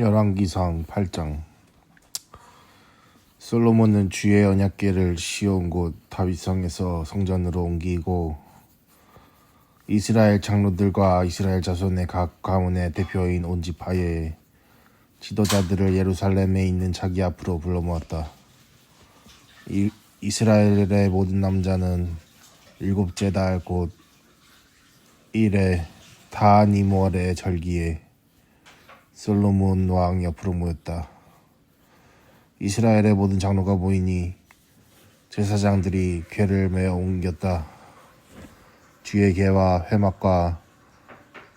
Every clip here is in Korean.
열왕기상 8장 솔로몬은 주의 언약궤를 씌운 곳 다윗성에서 성전으로 옮기고 이스라엘 장로들과 이스라엘 자손의 각 가문의 대표인 온 지파의 지도자들을 예루살렘에 있는 자기 앞으로 불러 모았다. 이, 이스라엘의 모든 남자는 일곱째 달 곧 일에 다니몰의 절기에 솔로몬 왕 옆으로 모였다. 이스라엘의 모든 장로가 모이니 제사장들이 궤를 메어 옮겼다. 뒤에 궤와 회막과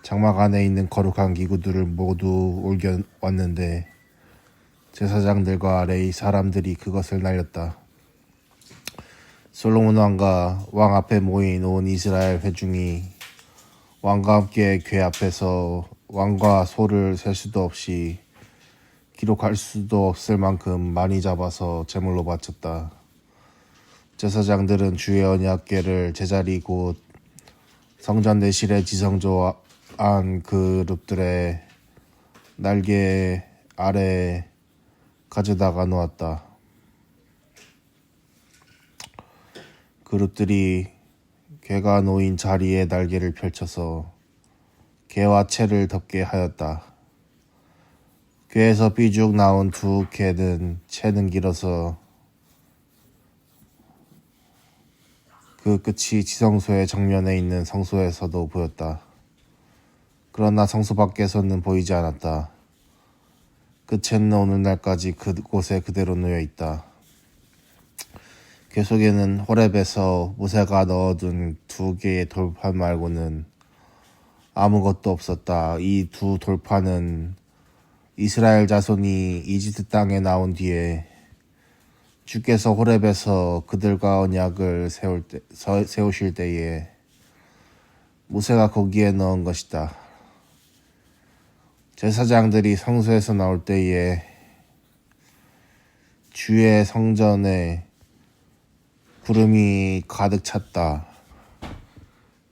장막 안에 있는 거룩한 기구들을 모두 옮겨 왔는데 제사장들과 레이 사람들이 그것을 날렸다. 솔로몬 왕과 왕 앞에 모인 온 이스라엘 회중이 왕과 함께 궤 앞에서 왕과 소를 셀 수도 없이 기록할 수도 없을 만큼 많이 잡아서 제물로 바쳤다. 제사장들은 주의 언약궤를 제자리 곧 성전 내실의 지성조한 그룹들의 날개 아래 가져다가 놓았다. 그룹들이 개가 놓인 자리에 날개를 펼쳐서 개와 채를 덮게 하였다. 궤에서 삐죽 나온 두 개는 채는 길어서 그 끝이 지성소의 정면에 있는 성소에서도 보였다. 그러나 성소 밖에서는 보이지 않았다. 그 채는 오늘날까지 그곳에 그대로 놓여 있다. 궤 속에는 호렙에서 모세가 넣어둔 두 개의 돌판 말고는 아무것도 없었다. 이 두 돌판은 이스라엘 자손이 이집트 땅에 나온 뒤에 주께서 호렙에서 그들과 언약을 세울 때, 서, 세우실 때에 모세가 거기에 넣은 것이다. 제사장들이 성소에서 나올 때에 주의 성전에 구름이 가득 찼다.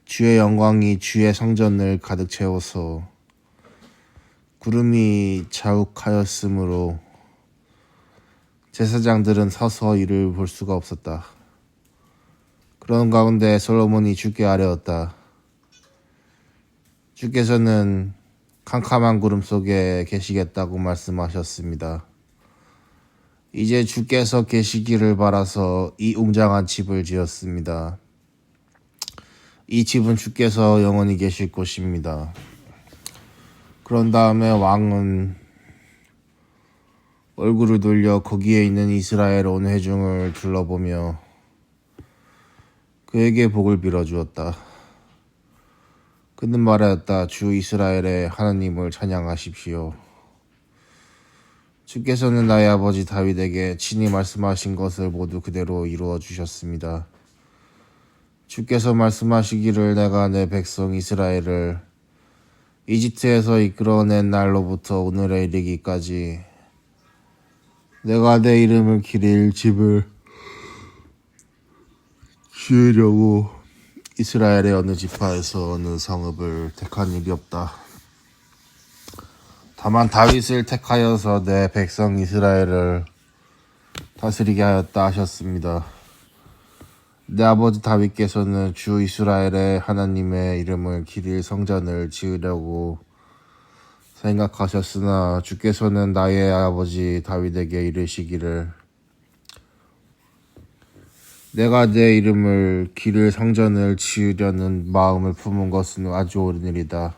주의 영광이 주의 성전을 가득 채워서 구름이 자욱하였으므로 제사장들은 서서 이를 볼 수가 없었다. 그런 가운데 솔로몬이 주께 아뢰었다. 주께서는 캄캄한 구름 속에 계시겠다고 말씀하셨습니다. 이제 주께서 계시기를 바라서 이 웅장한 집을 지었습니다. 이 집은 주께서 영원히 계실 곳입니다. 그런 다음에 왕은 얼굴을 돌려 거기에 있는 이스라엘 온 회중을 둘러보며 그에게 복을 빌어 주었다. 그는 말하였다. 주 이스라엘의 하나님을 찬양하십시오. 주께서는 나의 아버지 다윗에게 친히 말씀하신 것을 모두 그대로 이루어 주셨습니다. 주께서 말씀하시기를 내가 내 백성 이스라엘을 이집트에서 이끌어낸 날로부터 오늘에 이르기까지 내가 내 이름을 기릴 집을 지으려고 이스라엘의 어느 지파에서 어느 성읍을 택한 일이 없다. 다만 다윗을 택하여서 내 백성 이스라엘을 다스리게 하였다 하셨습니다. 내 아버지 다윗께서는 주 이스라엘의 하나님의 이름을 기릴 성전을 지으려고 생각하셨으나 주께서는 나의 아버지 다윗에게 이르시기를 내가 내 이름을 기를 성전을 지으려는 마음을 품은 것은 아주 옳은 일이다.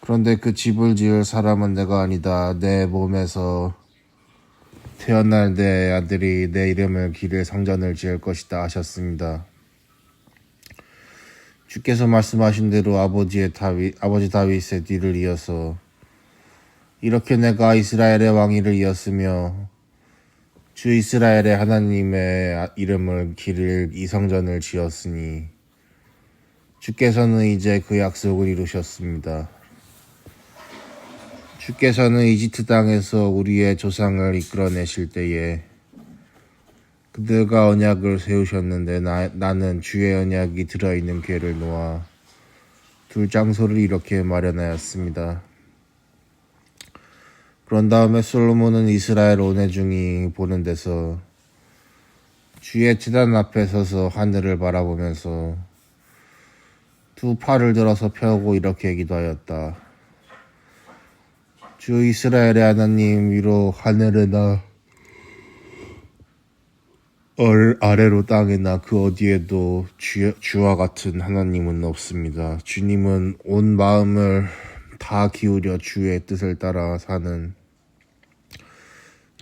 그런데 그 집을 지을 사람은 내가 아니다. 내 몸에서 태어날 내 아들이 내 이름을 기를 성전을 지을 것이다 하셨습니다. 주께서 말씀하신 대로 아버지의 다윗, 아버지 다윗의 뒤를 이어서 이렇게 내가 이스라엘의 왕위를 이었으며 주 이스라엘의 하나님의 이름을 기를 이 성전을 지었으니 주께서는 이제 그 약속을 이루셨습니다. 주께서는 이집트 땅에서 우리의 조상을 이끌어내실 때에 그들과 언약을 세우셨는데 나, 나는 주의 언약이 들어있는 궤를 놓아 둘 장소를 이렇게 마련하였습니다. 그런 다음에 솔로몬은 이스라엘 온 회중이 보는 데서 주의 제단 앞에 서서 하늘을 바라보면서 두 팔을 들어서 펴고 이렇게 기도하였다. 주 이스라엘의 하나님 위로 하늘에나 얼 아래로 땅에나 그 어디에도 주, 주와 같은 하나님은 없습니다. 주님은 온 마음을 다 기울여 주의 뜻을 따라 사는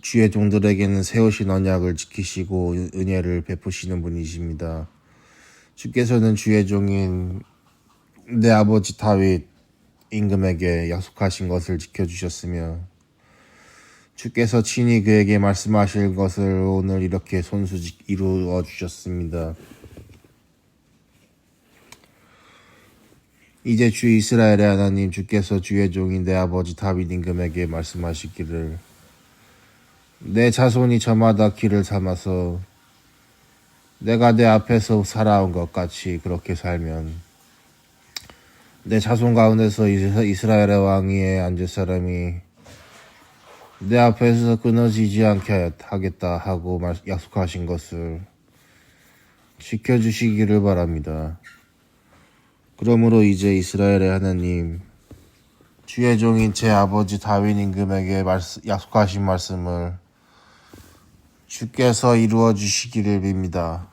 주의 종들에게는 세우신 언약을 지키시고 은혜를 베푸시는 분이십니다. 주께서는 주의 종인 내 아버지 다윗 임금에게 약속하신 것을 지켜주셨으며 주께서 친히 그에게 말씀하실 것을 오늘 이렇게 손수 이루어 주셨습니다. 이제 주 이스라엘의 하나님 주께서 주의 종인 내 아버지 다윗 임금에게 말씀하시기를 내 자손이 저마다 길을 삼아서 내가 내 앞에서 살아온 것 같이 그렇게 살면 내 자손 가운데서 이스라엘의 왕위에 앉을 사람이 내 앞에서 끊어지지 않게 하겠다 하고 약속하신 것을 지켜주시기를 바랍니다. 그러므로 이제 이스라엘의 하나님, 주의 종인 제 아버지 다윈 임금에게 약속하신 말씀을 주께서 이루어 주시기를 빕니다.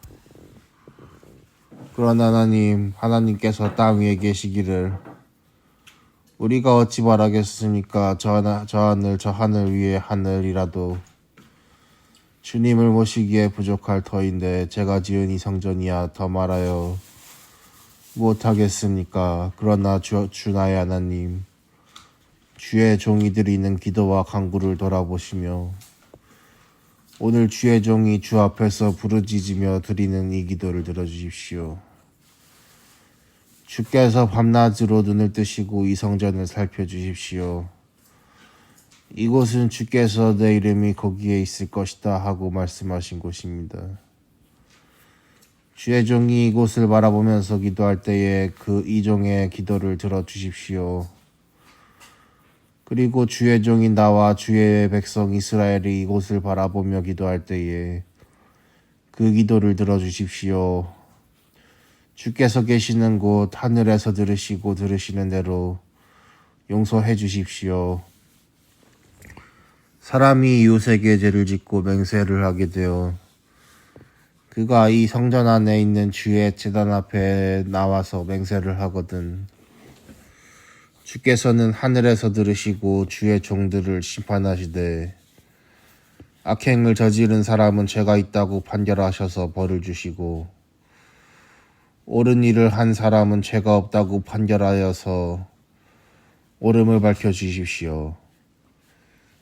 그런 하나님, 하나님께서 땅 위에 계시기를 우리가 어찌 바라겠습니까? 저, 하나, 저 하늘, 저 하늘 위에 하늘이라도 주님을 모시기에 부족할 터인데 제가 지은 이 성전이야 더 말하여 못하겠습니까? 그러나 주, 주 나의 하나님, 주의 종이 드리는 기도와 강구를 돌아보시며 오늘 주의 종이 주 앞에서 부르짖으며 드리는 이 기도를 들어주십시오. 주께서 밤낮으로 눈을 뜨시고 이 성전을 살펴주십시오. 이곳은 주께서 내 이름이 거기에 있을 것이다 하고 말씀하신 곳입니다. 주의 종이 이곳을 바라보면서 기도할 때에 그 이종의 기도를 들어주십시오. 그리고 주의 종인 나와 주의 백성 이스라엘이 이곳을 바라보며 기도할 때에 그 기도를 들어주십시오. 주께서 계시는 곳 하늘에서 들으시고 들으시는 대로 용서해 주십시오. 사람이 이웃에게 죄를 짓고 맹세를 하게 되어 그가 이 성전 안에 있는 주의 재단 앞에 나와서 맹세를 하거든. 주께서는 하늘에서 들으시고 주의 종들을 심판하시되 악행을 저지른 사람은 죄가 있다고 판결하셔서 벌을 주시고 옳은 일을 한 사람은 죄가 없다고 판결하여서 옳음을 밝혀 주십시오.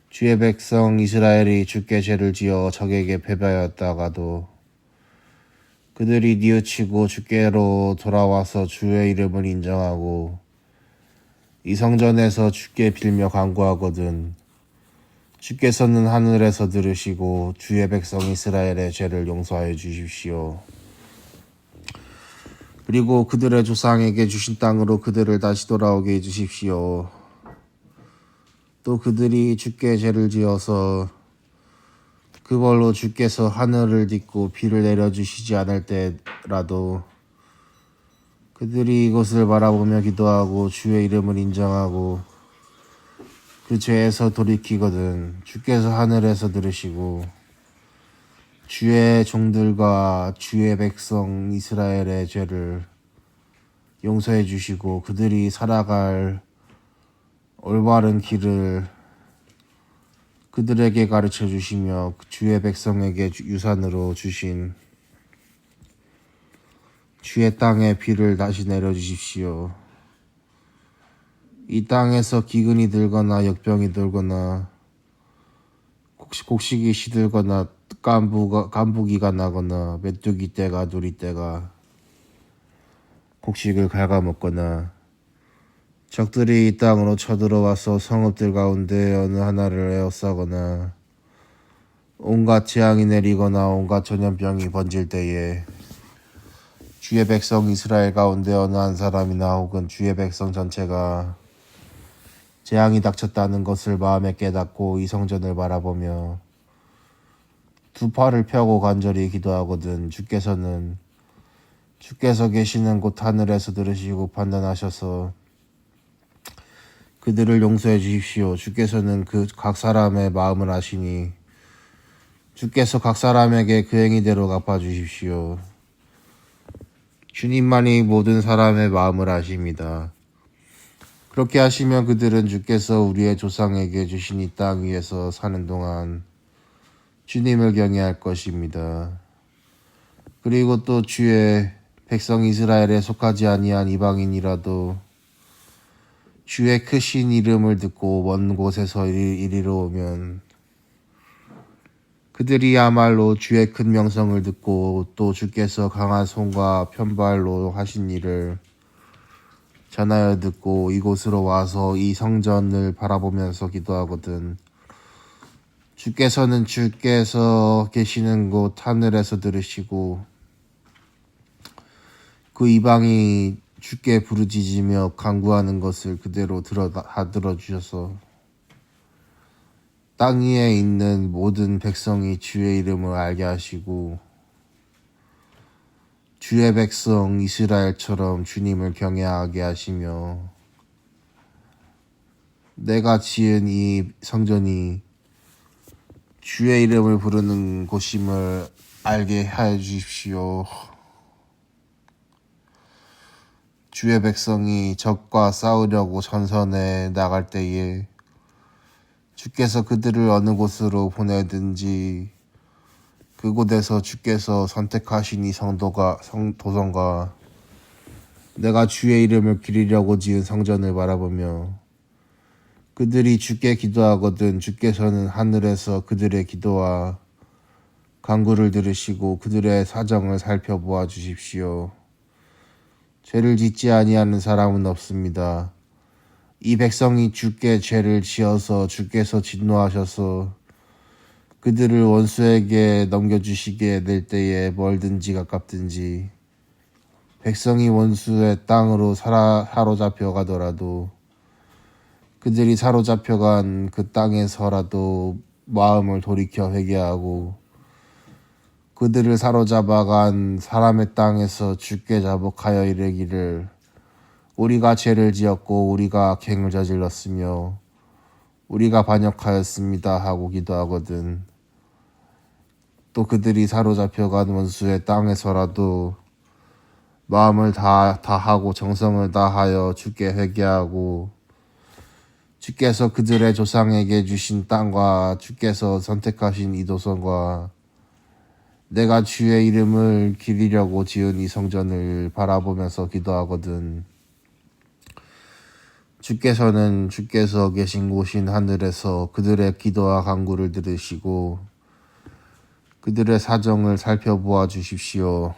주의 백성 이스라엘이 주께 죄를 지어 적에게 패배하였다가도 그들이 뉘우치고 주께로 돌아와서 주의 이름을 인정하고 이 성전에서 주께 빌며 간구하거든 주께서는 하늘에서 들으시고 주의 백성 이스라엘의 죄를 용서하여 주십시오. 그리고 그들의 조상에게 주신 땅으로 그들을 다시 돌아오게 해주십시오. 또 그들이 주께 죄를 지어서 그걸로 주께서 하늘을 딛고 비를 내려주시지 않을 때라도 그들이 이곳을 바라보며 기도하고 주의 이름을 인정하고 그 죄에서 돌이키거든 주께서 하늘에서 들으시고 주의 종들과 주의 백성 이스라엘의 죄를 용서해 주시고 그들이 살아갈 올바른 길을 그들에게 가르쳐 주시며 주의 백성에게 유산으로 주신 주의 땅에 비를 다시 내려 주십시오. 이 땅에서 기근이 들거나 역병이 들거나 곡식이 시들거나 깐부가, 깐부기가 나거나 메뚜기 떼가 누리 떼가 곡식을 갉아먹거나 적들이 이 땅으로 쳐들어와서 성읍들 가운데 어느 하나를 에워싸거나 온갖 재앙이 내리거나 온갖 전염병이 번질 때에 주의 백성 이스라엘 가운데 어느 한 사람이나 혹은 주의 백성 전체가 재앙이 닥쳤다는 것을 마음에 깨닫고 이 성전을 바라보며 두 팔을 펴고 간절히 기도하거든 주께서는 주께서 계시는 곳 하늘에서 들으시고 판단하셔서 그들을 용서해 주십시오. 주께서는 그 각 사람의 마음을 아시니 주께서 각 사람에게 그 행위대로 갚아 주십시오. 주님만이 모든 사람의 마음을 아십니다. 그렇게 하시면 그들은 주께서 우리의 조상에게 주신 이 땅 위에서 사는 동안 주님을 경외할 것입니다. 그리고 또 주의 백성 이스라엘에 속하지 아니한 이방인이라도 주의 크신 이름을 듣고 먼 곳에서 이리- 이리로 오면 그들이야말로 주의 큰 명성을 듣고 또 주께서 강한 손과 편발로 하신 일을 전하여 듣고 이곳으로 와서 이 성전을 바라보면서 기도하거든. 주께서는 주께서 계시는 곳 하늘에서 들으시고 그 이방이 주께 부르짖으며 간구하는 것을 그대로 들어 다 들어 주셔서 땅 위에 있는 모든 백성이 주의 이름을 알게 하시고 주의 백성 이스라엘처럼 주님을 경외하게 하시며 내가 지은 이 성전이 주의 이름을 부르는 곳임을 알게 하여 주십시오. 주의 백성이 적과 싸우려고 전선에 나갈 때에 주께서 그들을 어느 곳으로 보내든지 그곳에서 주께서 선택하신 이 성도가 성 도성과 내가 주의 이름을 기리려고 지은 성전을 바라보며 그들이 주께 기도하거든 주께서는 하늘에서 그들의 기도와 간구를 들으시고 그들의 사정을 살펴보아 주십시오. 죄를 짓지 아니하는 사람은 없습니다. 이 백성이 주께 죄를 지어서 주께서 진노하셔서 그들을 원수에게 넘겨주시게 될 때에 멀든지 가깝든지 백성이 원수의 땅으로 사로잡혀 가더라도 그들이 사로잡혀간 그 땅에서라도 마음을 돌이켜 회개하고 그들을 사로잡아간 사람의 땅에서 주께 자복하여 이르기를 우리가 죄를 지었고 우리가 갱을 저질렀으며 우리가 반역하였습니다 하고 기도하거든. 또 그들이 사로잡혀간 원수의 땅에서라도 마음을 다 다하고 정성을 다하여 주께 회개하고 주께서 그들의 조상에게 주신 땅과 주께서 선택하신 이 도성과 내가 주의 이름을 기리려고 지은 이 성전을 바라보면서 기도하거든. 주께서는 주께서 계신 곳인 하늘에서 그들의 기도와 간구를 들으시고 그들의 사정을 살펴보아 주십시오.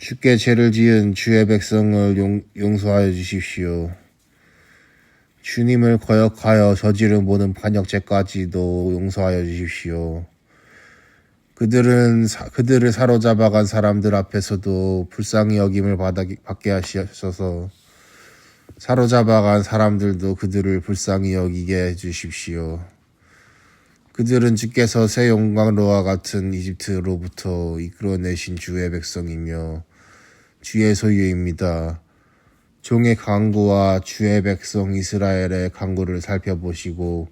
주께 죄를 지은 주의 백성을 용, 용서하여 주십시오. 주님을 거역하여 저지른 모든 반역죄까지도 용서하여 주십시오. 그들은 사- 그들을 사로잡아간 사람들 앞에서도 불쌍히 여김을 받아, 받게 하셔서 사로잡아간 사람들도 그들을 불쌍히 여기게 해주십시오. 그들은 주께서 새 영광로와 같은 이집트로부터 이끌어내신 주의 백성이며 주의 소유입니다. 종의 강구와 주의 백성 이스라엘의 강구를 살펴보시고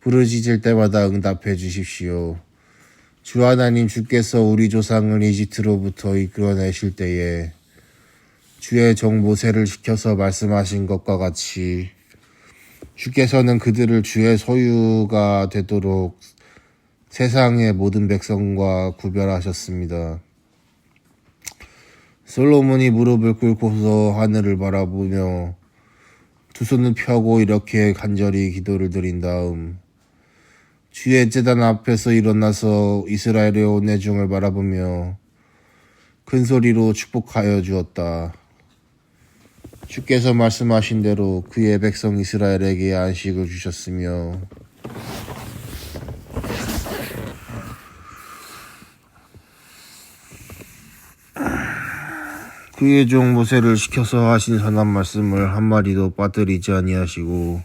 부르짖을 때마다 응답해 주십시오. 주 하나님 주께서 우리 조상을 이집트로부터 이끌어내실 때에 주의 종 모세를 시켜서 말씀하신 것과 같이 주께서는 그들을 주의 소유가 되도록 세상의 모든 백성과 구별하셨습니다. 솔로몬이 무릎을 꿇고서 하늘을 바라보며 두 손을 펴고 이렇게 간절히 기도를 드린 다음 주의 재단 앞에서 일어나서 이스라엘의 온 회중을 바라보며 큰 소리로 축복하여 주었다. 주께서 말씀하신 대로 그의 백성 이스라엘에게 안식을 주셨으며 그의 종 모세를 시켜서 하신 선한 말씀을 한 마디도 빠뜨리지 아니하시고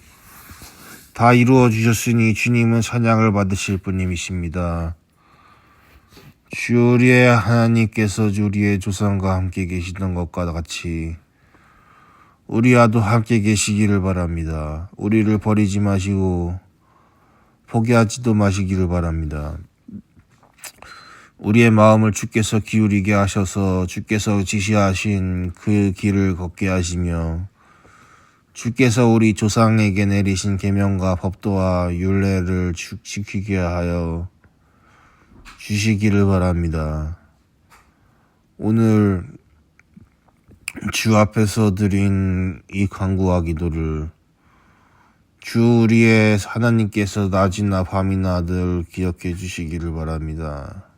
다 이루어 주셨으니 주님은 찬양을 받으실 분님이십니다. 주 우리의 하나님께서 주 우리의 조상과 함께 계시던 것과 같이 우리와도 함께 계시기를 바랍니다. 우리를 버리지 마시고 포기하지도 마시기를 바랍니다. 우리의 마음을 주께서 기울이게 하셔서 주께서 지시하신 그 길을 걷게 하시며 주께서 우리 조상에게 내리신 계명과 법도와 율례를 주- 지키게 하여 주시기를 바랍니다. 오늘 주 앞에서 드린 이 간구와 기도를 주 우리의 하나님께서 낮이나 밤이나 늘 기억해 주시기를 바랍니다.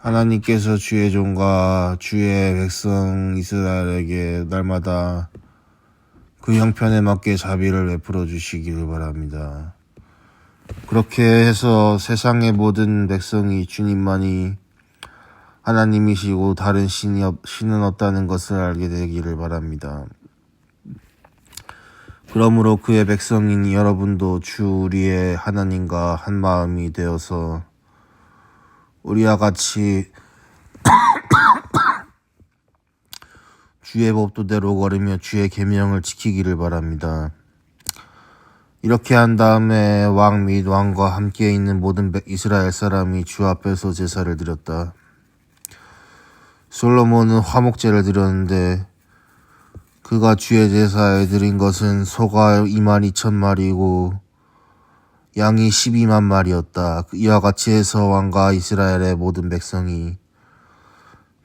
하나님께서 주의 종과 주의 백성 이스라엘에게 날마다 그 형편에 맞게 자비를 베풀어 주시기를 바랍니다. 그렇게 해서 세상의 모든 백성이 주님만이 하나님이시고 다른 신이 없, 신은 없다는 것을 알게 되기를 바랍니다. 그러므로 그의 백성인 여러분도 주 우리의 하나님과 한 마음이 되어서 우리와 같이 주의 법도대로 걸으며 주의 계명을 지키기를 바랍니다. 이렇게 한 다음에 왕 및 왕과 함께 있는 모든 백- 이스라엘 사람이 주 앞에서 제사를 드렸다. 솔로몬은 화목제를 드렸는데 그가 주의 제사에 드린 것은 소가 2만 2천 마리고 양이 12만 마리였다. 이와 같이 해서 왕과 이스라엘의 모든 백성이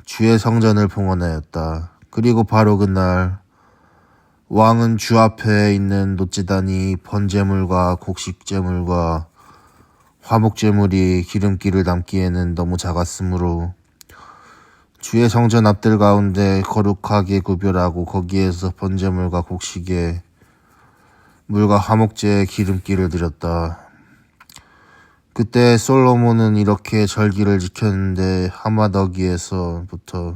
주의 성전을 봉헌하였다. 그리고 바로 그날 왕은 주 앞에 있는 노제단이 번제물과 곡식제물과 화목제물이 기름기를 담기에는 너무 작았으므로 주의 성전 앞들 가운데 거룩하게 구별하고 거기에서 번제물과 곡식에 물과 화목제에 기름기를 드렸다. 그때 솔로몬은 이렇게 절기를 지켰는데 하마더기에서부터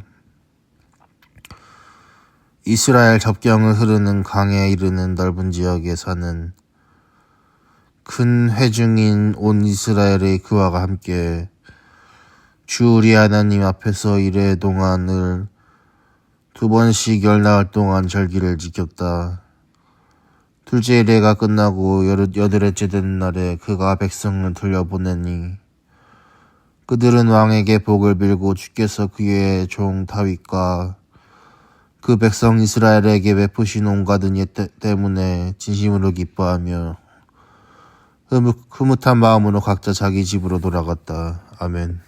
이스라엘 접경을 흐르는 강에 이르는 넓은 지역에 사는 큰 회중인 온 이스라엘의 그와 함께 주 우리 하나님 앞에서 이래 동안을 두 번씩 열나흘 동안 절기를 지켰다. 둘째 일회가 끝나고 여- 여덟째 되는 날에 그가 백성을 돌려보내니 그들은 왕에게 복을 빌고 주께서 그의 종 다윗과 그 백성 이스라엘에게 베푸신 온갖은 예 때- 때문에 진심으로 기뻐하며 흐뭇- 흐뭇한 마음으로 각자 자기 집으로 돌아갔다. 아멘.